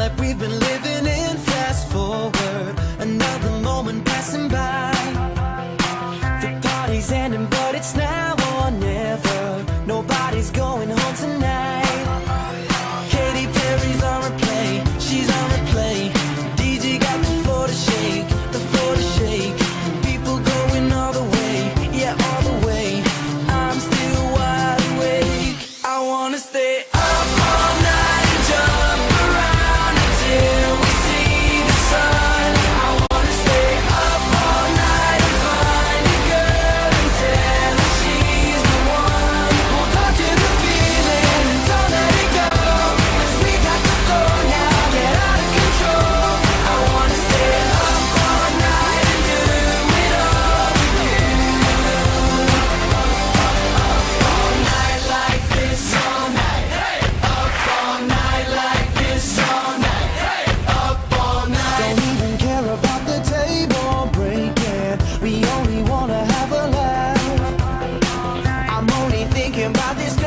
We've been living in fast forward, another moment passing by. The party's ending, thinking about this